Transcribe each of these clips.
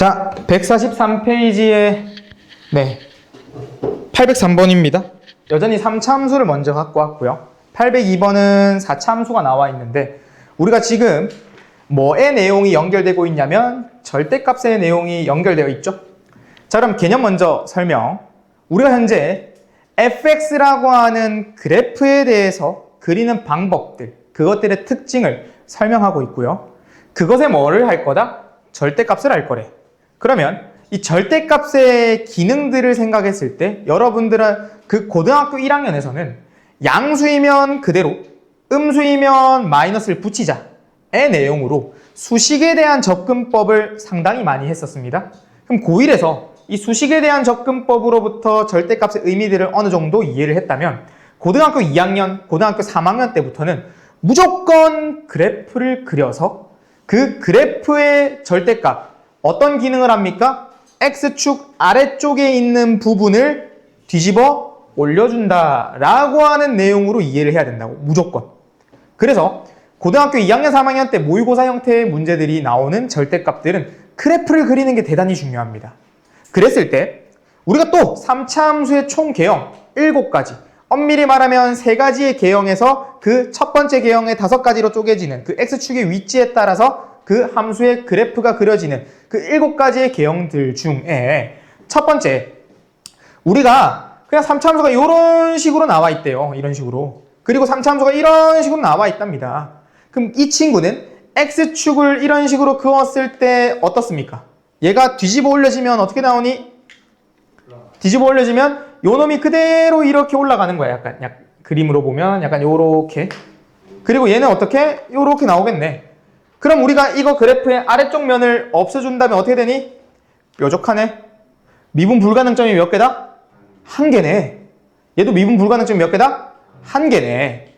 자, 143페이지에 네. 803번입니다. 여전히 3차 함수를 먼저 갖고 왔고요. 802번은 4차 함수가 나와 있는데 우리가 지금 뭐의 내용이 연결되고 있냐면 절대값의 내용이 연결되어 있죠. 자, 그럼 개념 먼저 설명. 우리가 현재 fx라고 하는 그래프에 대해서 그리는 방법들, 그것들의 특징을 설명하고 있고요. 그것에 뭐를 할 거다? 절대값을 할 거래. 그러면 이 절대값의 기능들을 생각했을 때 여러분들은 그 고등학교 1학년에서는 양수이면 그대로, 음수이면 마이너스를 붙이자 의 내용으로 수식에 대한 접근법을 상당히 많이 했었습니다. 그럼 고1에서 이 수식에 대한 접근법으로부터 절대값의 의미들을 어느 정도 이해를 했다면 고등학교 2학년, 고등학교 3학년 때부터는 무조건 그래프를 그려서 그 그래프의 절대값 어떤 기능을 합니까? X축 아래쪽에 있는 부분을 뒤집어 올려준다 라고 하는 내용으로 이해를 해야 된다고 무조건. 그래서 고등학교 2학년, 3학년 때 모의고사 형태의 문제들이 나오는 절대값들은 그래프를 그리는 게 대단히 중요합니다. 그랬을 때 우리가 또 3차 함수의 총 개형 7가지 엄밀히 말하면 세 가지의 개형에서 그 첫 번째 개형의 다섯 가지로 쪼개지는 그 x축의 위치에 따라서 그 함수의 그래프가 그려지는 그 일곱 가지의 개형들 중에 첫 번째 우리가 그냥 3차 함수가 이런 식으로 나와 있대요. 이런 식으로. 그리고 3차 함수가 이런 식으로 나와 있답니다. 그럼 이 친구는 x축을 이런 식으로 그었을 때 어떻습니까? 얘가 뒤집어 올려지면 어떻게 나오니? 뒤집어 올려지면 요 놈이 그대로 이렇게 올라가는 거야. 약간 약 그림으로 보면 약간 요렇게. 그리고 얘는 어떻게? 요렇게 나오겠네. 그럼 우리가 이거 그래프의 아래쪽 면을 없애준다면 어떻게 되니? 뾰족하네. 미분 불가능점이 몇 개다? 한 개네. 얘도 미분 불가능점이 몇 개다? 한 개네.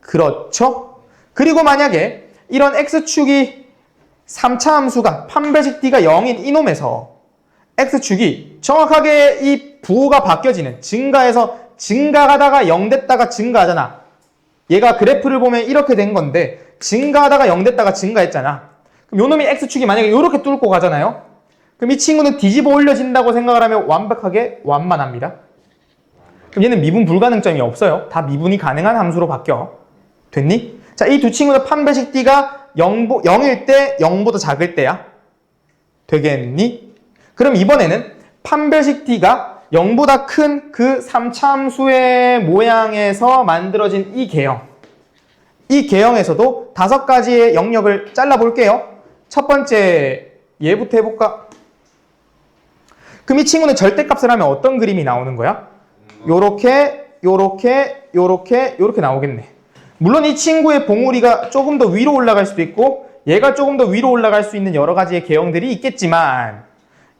그렇죠? 그리고 만약에 이런 x축이 3차 함수가 판별식 d가 0인 이놈에서 x축이 정확하게 이 부호가 바뀌어지는 증가해서 증가하다가 0 됐다가 증가하잖아. 얘가 그래프를 보면 이렇게 된 건데 증가하다가 0 됐다가 증가했잖아. 그럼 요 놈이 x축이 만약에 이렇게 뚫고 가잖아요. 그럼 이 친구는 뒤집어 올려진다고 생각을 하면 완벽하게 완만합니다. 그럼 얘는 미분 불가능점이 없어요. 다 미분이 가능한 함수로 바뀌어. 됐니? 자, 이 두 친구는 판별식 d가 0, 0일 때 0보다 작을 때야. 되겠니? 그럼 이번에는 판별식 d가 0보다 큰 그 3차 함수의 모양에서 만들어진 이 개형. 이 개형에서도 다섯 가지의 영역을 잘라 볼게요. 첫 번째 얘부터 해볼까? 그럼 이 친구는 절대값을 하면 어떤 그림이 나오는 거야? 요렇게, 요렇게, 요렇게, 요렇게 나오겠네. 물론 이 친구의 봉우리가 조금 더 위로 올라갈 수도 있고 얘가 조금 더 위로 올라갈 수 있는 여러 가지의 개형들이 있겠지만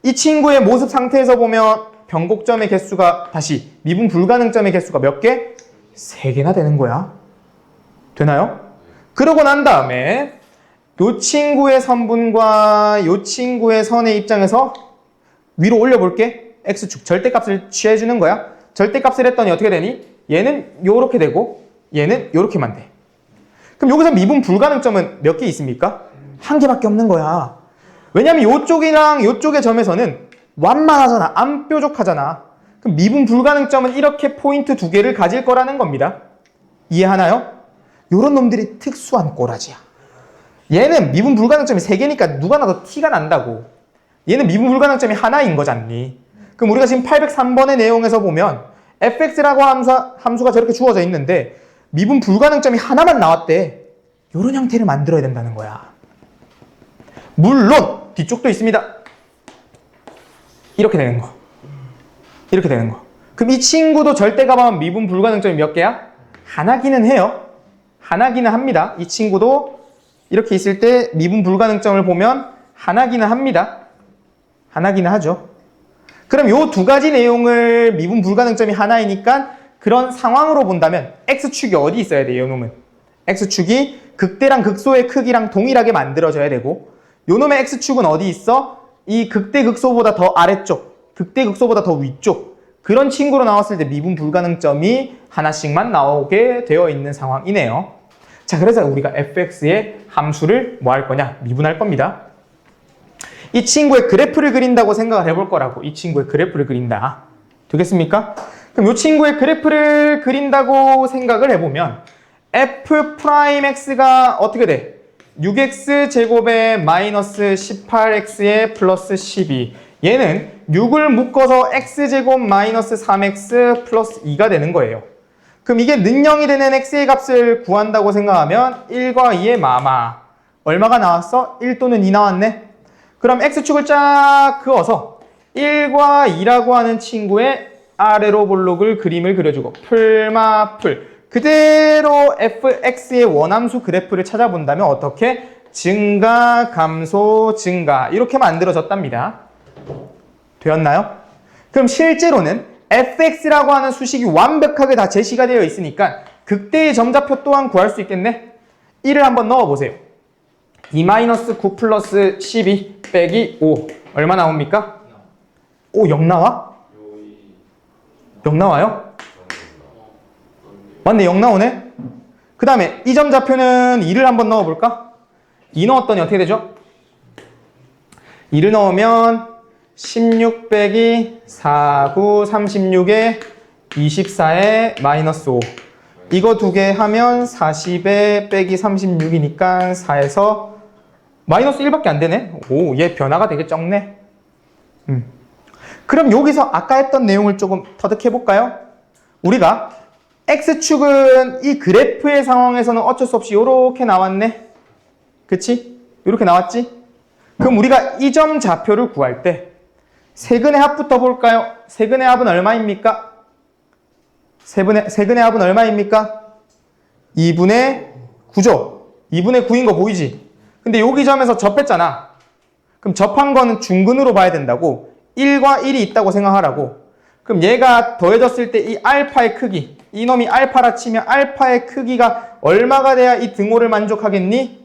이 친구의 모습 상태에서 보면 변곡점의 개수가 다시 미분 불가능점의 개수가 몇 개? 세 개나 되는 거야. 되나요? 그러고 난 다음에 요 친구의 선분과 요 친구의 선의 입장에서 위로 올려볼게. x축 절대값을 취해주는 거야. 절대값을 했더니 어떻게 되니? 얘는 요렇게 되고 얘는 요렇게만 돼. 그럼 여기서 미분 불가능점은 몇 개 있습니까? 한 개밖에 없는 거야. 왜냐면 요쪽이랑 요쪽의 점에서는 완만하잖아. 안 뾰족하잖아. 그럼 미분 불가능점은 이렇게 포인트 두 개를 가질 거라는 겁니다. 이해하나요? 요런 놈들이 특수한 꼬라지야. 얘는 미분 불가능점이 세 개니까 누가 나도 티가 난다고. 얘는 미분 불가능점이 하나인 거잖니. 그럼 우리가 지금 803번의 내용에서 보면 fx라고 함수, 함수가 저렇게 주어져 있는데 미분 불가능점이 하나만 나왔대. 요런 형태를 만들어야 된다는 거야. 물론 뒤쪽도 있습니다. 이렇게 되는 거. 이렇게 되는 거. 그럼 이 친구도 절대값하면 미분 불가능점이 몇 개야? 하나기는 해요. 하나기는 합니다. 이 친구도 이렇게 있을 때 미분 불가능점을 보면 하나기는 합니다. 하나기는 하죠. 그럼 요두 가지 내용을 미분 불가능점이 하나이니까 그런 상황으로 본다면 x축이 어디 있어야 돼요, 요놈은? x축이 극대랑 극소의 크기랑 동일하게 만들어져야 되고 요 놈의 x축은 어디 있어? 이 극대 극소보다 더 아래쪽, 극대 극소보다 더 위쪽 그런 친구로 나왔을 때 미분 불가능점이 하나씩만 나오게 되어 있는 상황이네요. 자, 그래서 우리가 fx의 함수를 뭐 할 거냐? 미분할 겁니다. 이 친구의 그래프를 그린다고 생각을 해볼 거라고. 이 친구의 그래프를 그린다. 되겠습니까? 그럼 이 친구의 그래프를 그린다고 생각을 해보면 f 프라임 x가 어떻게 돼? 6x 제곱에 마이너스 18x에 플러스 12 얘는 6을 묶어서 x제곱 마이너스 3x 플러스 2가 되는 거예요. 그럼 이게 능령이 되는 x의 값을 구한다고 생각하면 1과 2의 마마 얼마가 나왔어? 1 또는 2 나왔네? 그럼 x축을 쫙 그어서 1과 2라고 하는 친구의 아래로 볼록을 그림을 그려주고 풀마풀 그대로 fx의 원함수 그래프를 찾아본다면 어떻게? 증가, 감소, 증가 이렇게 만들어졌답니다. 되었나요? 그럼 실제로는 fx라고 하는 수식이 완벽하게 다 제시가 되어 있으니까 극대의 점좌표 또한 구할 수 있겠네? 1을 한번 넣어보세요. 2-9 플러스 12 빼기 5 얼마 나옵니까? 오, 0 나와? 0 나와요? 맞네, 0 나오네? 그 다음에 이 점좌표는 2를 한번 넣어볼까? 2 넣었더니 어떻게 되죠? 2를 넣으면 16 빼기 4, 9, 36에 24에 마이너스 5 이거 두 개 하면 40에 빼기 36이니까 4에서 마이너스 1밖에 안 되네 오, 얘 변화가 되게 적네 음. 그럼 여기서 아까 했던 내용을 조금 터득해 볼까요? 우리가 X축은 이 그래프의 상황에서는 어쩔 수 없이 이렇게 나왔네 그치? 이렇게 나왔지? 그럼 우리가 이 점 좌표를 구할 때 세근의 합부터 볼까요? 세근의 합은 얼마입니까? 세분의, 세근의 합은 얼마입니까? 2분의 9죠. 2분의 9인 거 보이지? 근데 여기 점에서 접했잖아. 그럼 접한 거는 중근으로 봐야 된다고. 1과 1이 있다고 생각하라고. 그럼 얘가 더해졌을 때 이 알파의 크기, 이놈이 알파라 치면 알파의 크기가 얼마가 돼야 이 등호를 만족하겠니?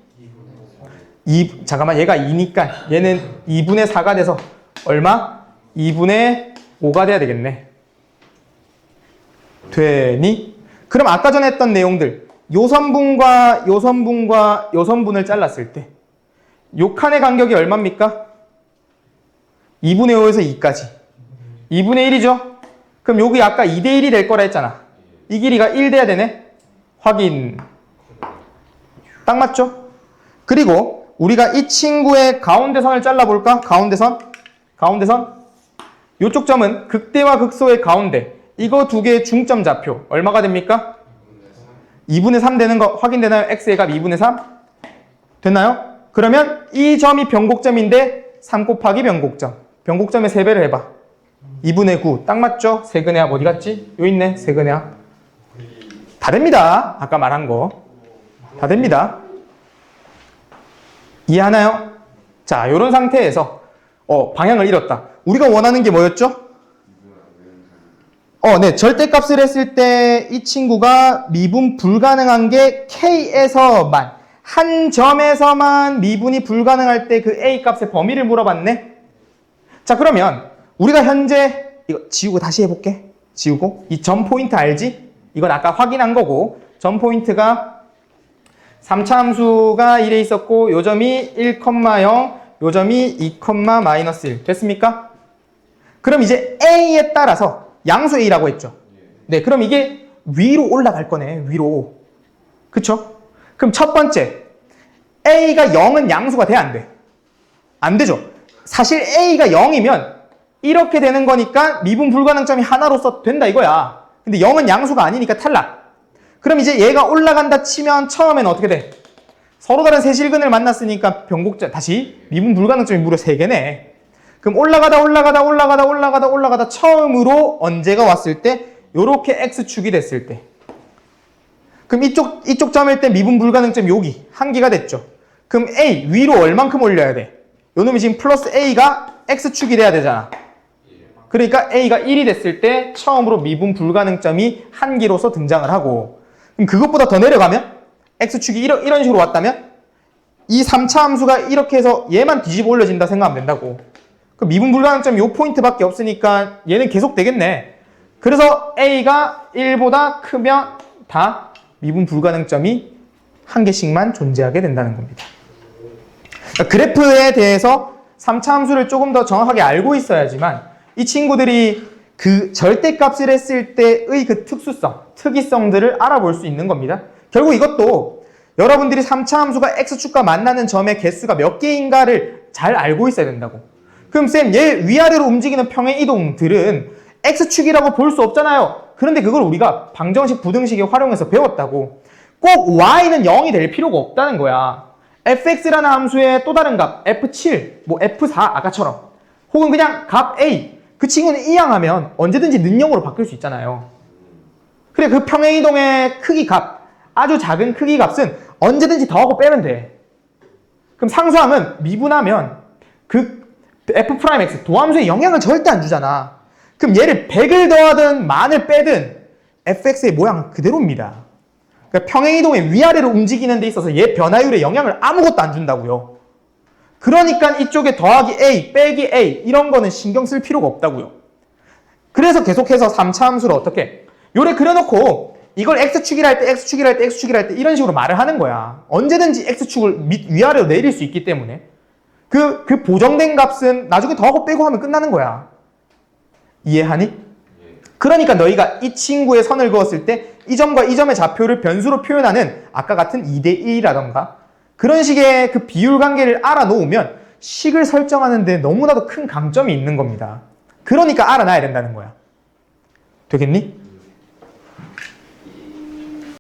2, 잠깐만 얘가 2니까 얘는 2분의 4가 돼서 얼마? 2분의 5가 돼야 되겠네. 되니? 그럼 아까 전에 했던 내용들 요선분과 요선분과 요선분을 잘랐을 때 요 칸의 간격이 얼마입니까? 2분의 5에서 2까지 2분의 1이죠? 그럼 여기 아까 2대 1이 될 거라 했잖아 이 길이가 1 돼야 되네 확인 딱 맞죠? 그리고 우리가 이 친구의 가운데 선을 잘라볼까? 가운데 선 가운데 선 요쪽 점은 극대와 극소의 가운데 이거 두 개의 중점 좌표 얼마가 됩니까? 2분의 3 되는 거 확인되나요? x의 값 2분의 3? 됐나요? 그러면 이 점이 변곡점인데 3 곱하기 변곡점 변곡점의 3배를 해봐 2분의 9 딱 맞죠? 세근의 합 어디 갔지? 요 있네 세근의 합 다 됩니다 아까 말한 거 다 됩니다 이해하나요? 자 요런 상태에서 어, 방향을 잃었다 우리가 원하는 게 뭐였죠? 어, 네. 절대값을 했을 때 이 친구가 미분 불가능한 게 K에서만 한 점에서만 미분이 불가능할 때 그 A 값의 범위를 물어봤네. 자, 그러면 우리가 현재 이거 지우고 다시 해볼게. 지우고 이 점 포인트 알지? 이건 아까 확인한 거고 점 포인트가 3차 함수가 1에 있었고 요 점이 1,0 요 점이 2, 마이너스 1 됐습니까? 그럼 이제 A에 따라서 양수 A라고 했죠. 네, 그럼 이게 위로 올라갈 거네, 위로. 그쵸? 그럼 첫 번째, A가 0은 양수가 돼, 안 돼? 안 되죠. 사실 A가 0이면 이렇게 되는 거니까 미분 불가능점이 하나로서 된다 이거야. 근데 0은 양수가 아니니까 탈락. 그럼 이제 얘가 올라간다 치면 처음에는 어떻게 돼? 서로 다른 세실근을 만났으니까 변곡점, 다시 미분 불가능점이 무려 3개네. 그럼 올라가다 올라가다 올라가다 올라가다 올라가다 처음으로 언제가 왔을 때 요렇게 x축이 됐을 때 그럼 이쪽 이쪽 점일 때 미분 불가능점 여기 한 개가 됐죠. 그럼 a 위로 얼만큼 올려야 돼? 요 놈이 지금 플러스 a가 x축이 돼야 되잖아. 그러니까 a가 1이 됐을 때 처음으로 미분 불가능점이 한 개로서 등장을 하고 그럼 그것보다 더 내려가면 x축이 이런, 이런 식으로 왔다면 이 3차 함수가 이렇게 해서 얘만 뒤집어 올려진다 생각하면 된다고. 그 미분 불가능점이 요 포인트밖에 없으니까 얘는 계속 되겠네. 그래서 A가 1보다 크면 다 미분 불가능점이 한 개씩만 존재하게 된다는 겁니다. 그러니까 그래프에 대해서 3차 함수를 조금 더 정확하게 알고 있어야지만 이 친구들이 그 절대값을 했을 때의 그 특수성, 특이성들을 알아볼 수 있는 겁니다. 결국 이것도 여러분들이 3차 함수가 x축과 만나는 점의 개수가 몇 개인가를 잘 알고 있어야 된다고. 그럼 쌤, 얘 위아래로 움직이는 평행 이동들은 x축이라고 볼 수 없잖아요. 그런데 그걸 우리가 방정식, 부등식에 활용해서 배웠다고. 꼭 y는 0이 될 필요가 없다는 거야. fx라는 함수의 또 다른 값, f7, 뭐 f4 아까처럼. 혹은 그냥 값 a. 그 친구는 이항하면 언제든지 능력으로 바뀔 수 있잖아요. 그래, 그 평행 이동의 크기 값, 아주 작은 크기 값은 언제든지 더하고 빼면 돼. 그럼 상수함은 미분하면 그 f'x 도함수에 영향을 절대 안 주잖아. 그럼 얘를 100을 더하든 만을 빼든 fx의 모양은 그대로입니다. 그러니까 평행이동의 위아래로 움직이는 데 있어서 얘 변화율에 영향을 아무것도 안 준다고요. 그러니까 이쪽에 더하기 a, 빼기 a 이런 거는 신경 쓸 필요가 없다고요. 그래서 계속해서 3차 함수를 어떻게 요래 그려놓고 이걸 x축이라 할 때 x축이라 할 때 x축이라 할 때 이런 식으로 말을 하는 거야. 언제든지 x축을 밑 위아래로 내릴 수 있기 때문에 그, 그 보정된 값은 나중에 더하고 빼고 하면 끝나는 거야. 이해하니? 그러니까 너희가 이 친구의 선을 그었을 때 이 점과 이 점의 좌표를 변수로 표현하는 아까 같은 2대1이라던가 그런 식의 그 비율 관계를 알아놓으면 식을 설정하는데 너무나도 큰 강점이 있는 겁니다. 그러니까 알아놔야 된다는 거야. 되겠니?